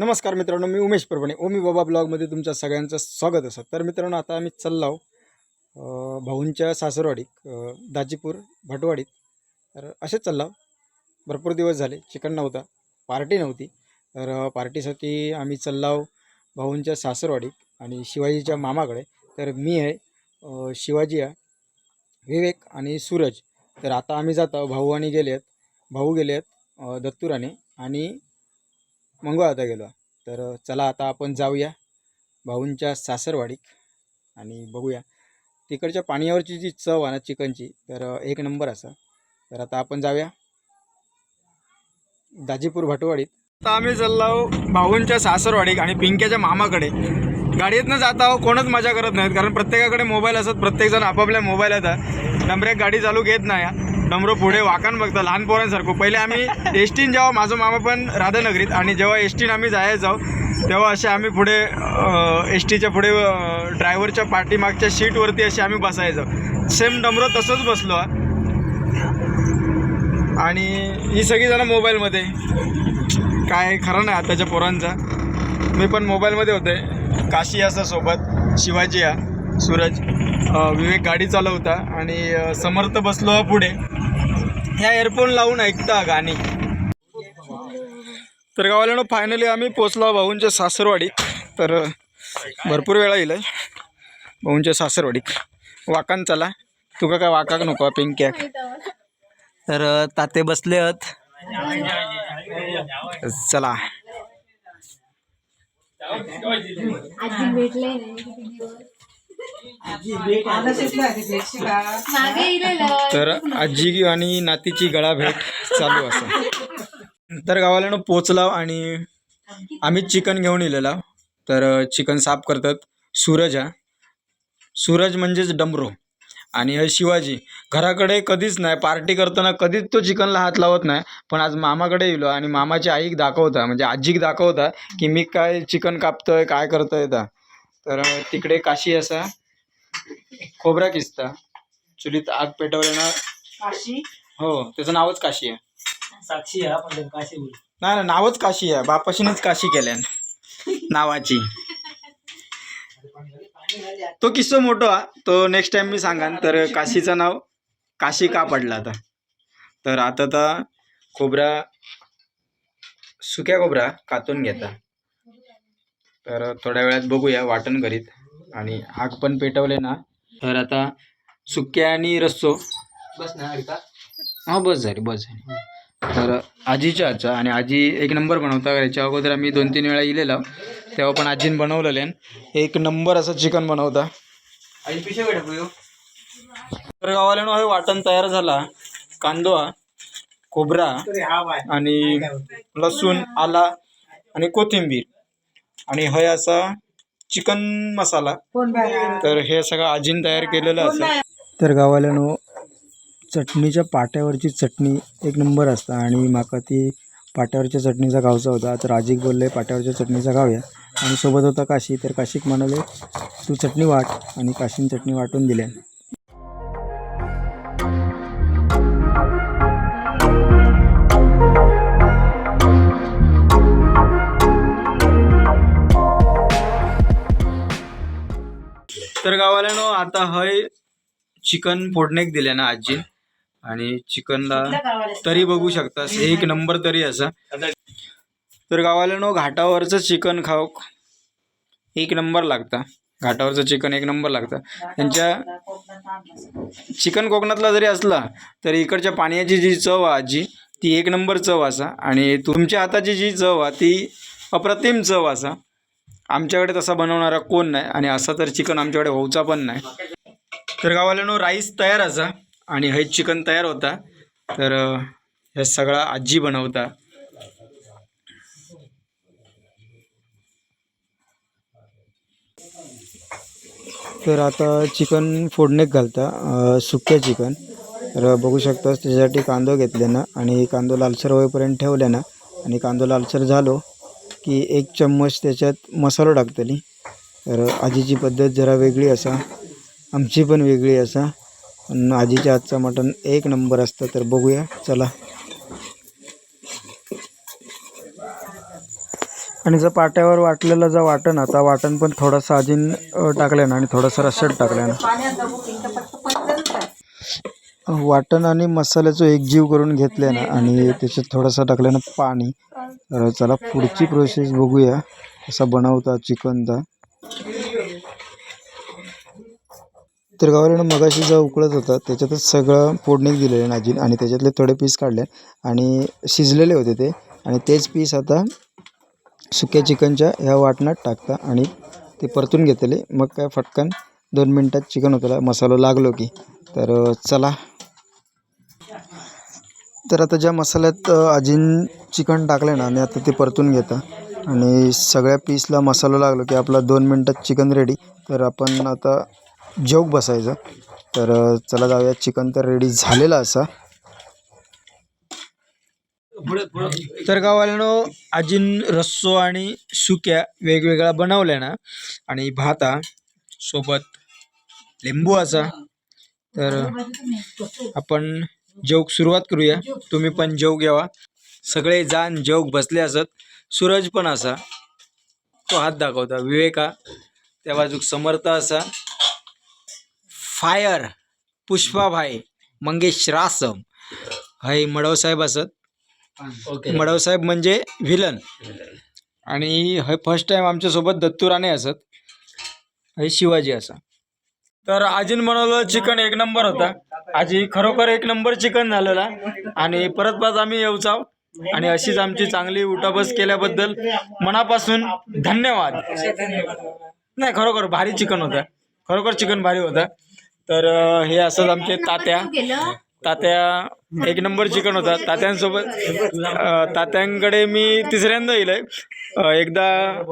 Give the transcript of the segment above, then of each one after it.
नमस्कार मित्रांनो मी उमेश परभणे. ओमी बाबा ब्लॉगमध्ये तुमच्या सगळ्यांचं स्वागत असं. तर मित्रांनो आता आम्ही चाललाव भाऊंच्या सासरवाडीत दाजीपूर भटवाडीत. तर असेच चाललाव भरपूर दिवस झाले चिकन नव्हता पार्टी नव्हती. तर पार्टीसाठी आम्ही चाललाव भाऊंच्या सासरवाडीत आणि शिवाजीच्या मामाकडे. तर मी आहे शिवाजी आहे विवेक आणि सूरज. तर आता आम्ही जातो भाऊ आणि गेले आहेत. भाऊ गेले आहेत दत्तुराने आणि मंगळ आता गेलो. तर चला आता आपण जाऊया भाऊंच्या सासरवाडीत आणि बघूया. तिकडच्या पाण्यावरची जी चव आहे ना चिकनची तर एक नंबर असा. तर आता आपण जाऊया दाजीपूर भाटवाडीत. आता आम्ही चाललो भाऊंच्या सासरवाडीत आणि पिंक्याच्या मामाकडे. गाडीतनं जात आहो कोणच मजा करत नाहीत कारण प्रत्येकाकडे मोबाईल असत प्रत्येकजण आपापल्या मोबाईल येतात डमऱ्याक गाडी चालू घेत नाही डमरो पुढे वाकान बघतो लहान पोरांसारखं. पहिले आम्ही एसटीन जेव्हा माझं मामा पण राधानगरीत आणि जेव्हा एसटीन आम्ही जायचं जाऊ तेव्हा असे आम्ही पुढे एस टीच्या पुढे ड्रायव्हरच्या पाठीमागच्या सीटवरती असे आम्ही बसायचो. सेम डमरो तसंच बसलो. हा. आणि ही सगळीजणं मोबाईलमध्ये. काय खरं नाही आताच्या पोरांचा. मी पण मोबाईलमध्ये होते. काशी असं सोबत शिवाजी या सूरज विवेक गाडी चालवता आणि समर्थ बसलो हा पुढे. ह्या एअरफोन लावून ऐकता गाणी. तर गावाल्यानं फायनली आम्ही पोचलो भाऊंच्या सासरवाडीत. तर भरपूर वेळा येईल भाऊंच्या सासरवाडीत. वाकान चला. तुका काय वाकाक नको पिंक्याक. तर ताते बसले आहेत चला भेटले तर आजी आणि नातीची गळा भेट चालू असं. तर गावाला पोचला आणि आम्ही चिकन घेऊन इलेला. तर चिकन साफ करतात सूरज. हा सूरज म्हणजेच डमरो. आणि हे शिवाजी. घराकडे कधीच नाही. पार्टी करताना कधीच तो चिकनला हात लावत नाही. पण आज मामाकडे येलो आणि मामाची आईक दाखवता म्हणजे आजीक दाखवता की मी काय चिकन कापतोय काय करतोय ता. तर तिकडे काशी असा खोबरा किसता. चुलीत आग पेटवले ना काशी. हो त्याचं नावच काशी आहे. साक्षी हा पण काशी बोल. नाही नाही नावच काशी आहे. बापाशीनेच काशी केल्यान नावाची. तो किस्सा मोठा हा. तो नेक्स्ट टाइम मी सांगान. तर काशीचं नाव काशी का पडला आता? तर आता तर खोबरा सुक्या खोबरा कातून घेता. तर थोड्या वेळात बघूया वाटण करीत. आणि आग पण पेटवले ना. तर आता सुक्या आणि रस्सो. बस ना हा बस झाली बस झाली. तर आजीच्या हातचा आणि आजी एक नंबर बनवता याच्या अगोदर आम्ही दोन तीन वेळा इलेला. तेव्हा पण आजीने बनवलेले. एक नंबर असं चिकन बनवता. आणि पिशे तर गावाला हे वाटण तयार झाला. कांदो हा, खोबरा आणि लसूण आला आणि कोथिंबीर. आणि हे असा चिकन मसाला. तर हे सगळं आजीने तयार केलेलं असं. तर गावाल्यानो चटणीच्या पाट्यावरची चटणी एक नंबर असता आणि माका ती पाट्यावरच्या चटणीचा गावचा होता. तर आजीक बोलले पाट्यावरच्या चटणीचा गावया आणि सोबत होता काशी. तर काशीक म्हणाले तू चटणी वाट. आणि काशीन चटणी वाटून दिल्या गावाल्यानो आता हय चिकन फोडणेक दिल्या ना आजी. आणि चिकनला तरी बघू शकता. एक नंबर तरी असा. तर गावाल्यानो घाटावरचं चिकन खाऊक एक नंबर लागता. घाटावरचं चिकन एक नंबर लागतं. त्यांच्या चिकन कोकणातला जरी असला तरी इकडच्या पाण्याची जी चव आहे आजी ती एक नंबर चव असा. आणि तुमच्या हाताची जी चव आहे ती अप्रतिम चव असा. आमच्याकडे तसा बनवणारा कोण नाही आणि असा तर चिकन आमच्याकडे होऊचा पण नाही. तर गावाल्यानो राईस तयार असा आणि हे चिकन तयार होता. तर हे सगळा आजी बनवता. तर आता चिकन फोडणीत घालता सुक्या चिकन. तर बघू शकतास त्याच्यासाठी कांदो घेतले ना आणि कांदो लालसर होईपर्यंत ठेवले ना आणि कांदो लालसर झालो. की एक चम्मच त्याच्यात मसालो टाकतली तर आजीची पद्धत जरा वेगळी असा. आमची पण वेगळी असा. पण आजीच्या हातचा मटण एक नंबर असतं तर बघूया. चला. आणि जर पाट्यावर वाटलेलं जर वाटण आता वाटण पण थोडंसं आजीन टाकलं ना आणि थोडंसं रसट टाकलं ना वाटण आणि मसाल्याचं एकजीव करून घेतले ना आणि त्याच्यात थोडंसं टाकलं ना पाणी. तर चला पुढची प्रोसेस बघूया. कसा बनवता चिकनचा. तर गावाला मगाशी जो उकळत होता त्याच्यातच सगळं फोडणीत दिलेलं नाजीन आणि त्याच्यातले थोडे पीस काढले आणि शिजलेले होते ते. आणि तेच पीस आता सुक्या चिकनच्या ह्या वाटणात टाकता आणि ते परतून घेतले मग काय फटकन दोन मिनटात चिकन होतं. मसाला लागलो की. तर चला. तर आता ज्या मसाल्यात अजिन चिकन टाकलं ना आणि आता ते परतून घेता. आणि सगळ्या पीसला मसाला लागलो की आपला दोन मिनटात चिकन रेडी तर आपण आता जेवक बसायचं. तर चला जाऊया. चिकन तर रेडी झालेला असा. तर गावाल्यानं अजिन रस्सो आणि सुक्या वेगवेगळ्या बनवल्या ना. आणि भात सोबत लिंबू असा. तर आपण जेवक सुरुवात करूया. तुम्ही पण जेव घ्यावा. सगळे जाण जेवक बसले असत. सूरज पण असा. तो हात दाखवता. विवेका. त्या बाजूक समर्थ असा. फायर. पुष्पाभाई. मंगेश रासम हाय मडव साहेब असत. मडव साहेब म्हणजे व्हिलन आणि हे फर्स्ट टाइम आमच्यासोबत दत्तू राणे असत. हे शिवाजी असा. तर आजीन बनवलं चिकन एक नंबर होता. आजी खरोखर एक नंबर चिकन झालेला. आणि परत परत आम्ही येऊचाव आणि अशीच आमची चांगली उठाबस केल्याबद्दल मनापासून धन्यवाद. नाही खरोखर भारी चिकन होतं. खरोखर चिकन भारी होता. तर हे असंच आमचे तात्या. तात्या एक नंबर चिकन होता. तात्यांसोबत तात्यांकडे मी तिसऱ्यांदा येईल एकदा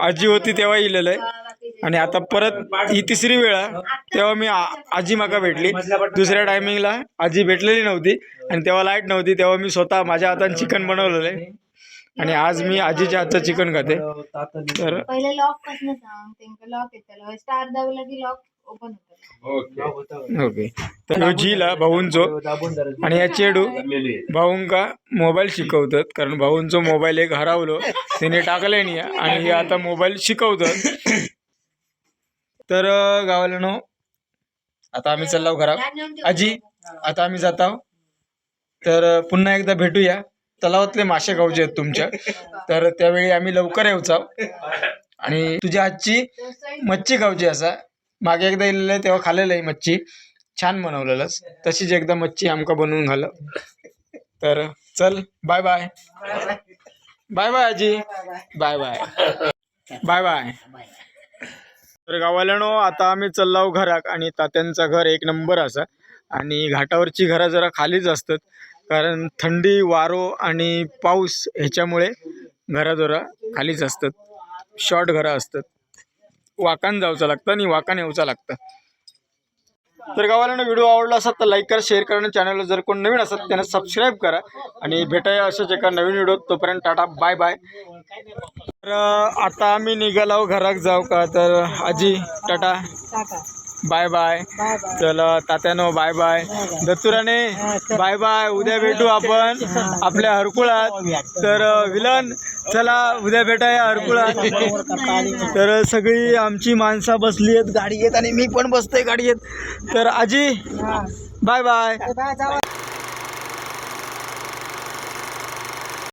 आजी होती तेव्हा येलेलं आहे आणि आता परत ही तिसरी वेळा तेव्हा मी आ- आजी माका भेटली. दुसऱ्या टायमिंगला आजी भेटलेली नव्हती आणि तेव्हा लाइट नव्हती. तेव्हा मी स्वतः माझ्या हाताने चिकन बनवलेलं आहे. आणि आज मी आजीच्या हातचं चिकन खाते. तर पहिले लॉकपासून सांग. त्यांना लॉक येतलं स्टार दाबला की लॉक ओपन होतं. ओके. तर ह्यो झीला भाऊंचो. आणि या चेडू भाऊंका मोबाईल शिकवतात. कारण भाऊंचो मोबाईल एक हरवलो. त्याने टाकले नाही. आणि हे आता मोबाईल शिकवतात. तर गावाला नो आता आम्ही चाललो घरा आजी आता आम्ही जात आहोत. तर पुन्हा एकदा भेटूया. तलावातले मासे गावचे आहेत तुमच्या. तर त्यावेळी आम्ही लवकर येऊच. आणि तुझ्या हातची मच्छी गावची असा. मागे एकदा येलेलं आहे तेव्हा खाल्लेलं आहे मच्छी. छान बनवलेलंच तशीच एकदा मच्छी आमका बनवून घाल. तर चल बाय बाय. बाय बाय आजी. Bye bye. Bye bye. तर गावाल्यानो आता आम्ही चल्लाव घराक आणि तात्यांचं घर एक नंबर असा. आणि घाटावरची घरं जरा खालीच असतात. कारण थंडी वारो आणि पाऊस ह्याच्यामुळे घरा जरा खालीच असतात. शॉर्ट घरं असतात. वाकान जावचं लागतं आणि वाकान येऊचं लागतं. तर गावाला व्हिडिओ आवडला असेल तर लाईक करा शेअर करा आणि चॅनलला जर कोण नवीन असेल त्यांना सबस्क्राईब करा. आणि भेटाया अशाच एका नवीन व्हिडिओ तोपर्यंत टाटा बाय बाय तर आता आम्ही निघालो घराक जाऊ का? तर आजी टाटा. Bye bye. चला तात्यानो बाय बाय. दत्तुराने बाय. बाय उद्या भेटू आपण आपल्या हरकुळात. तर विलन चला उद्या भेटाया हरकुळात. तर सगळी आमची माणसं बसली आहेत गाडी येत आणि मी पण बसतोय गाडी येत तर आजी बाय बाय.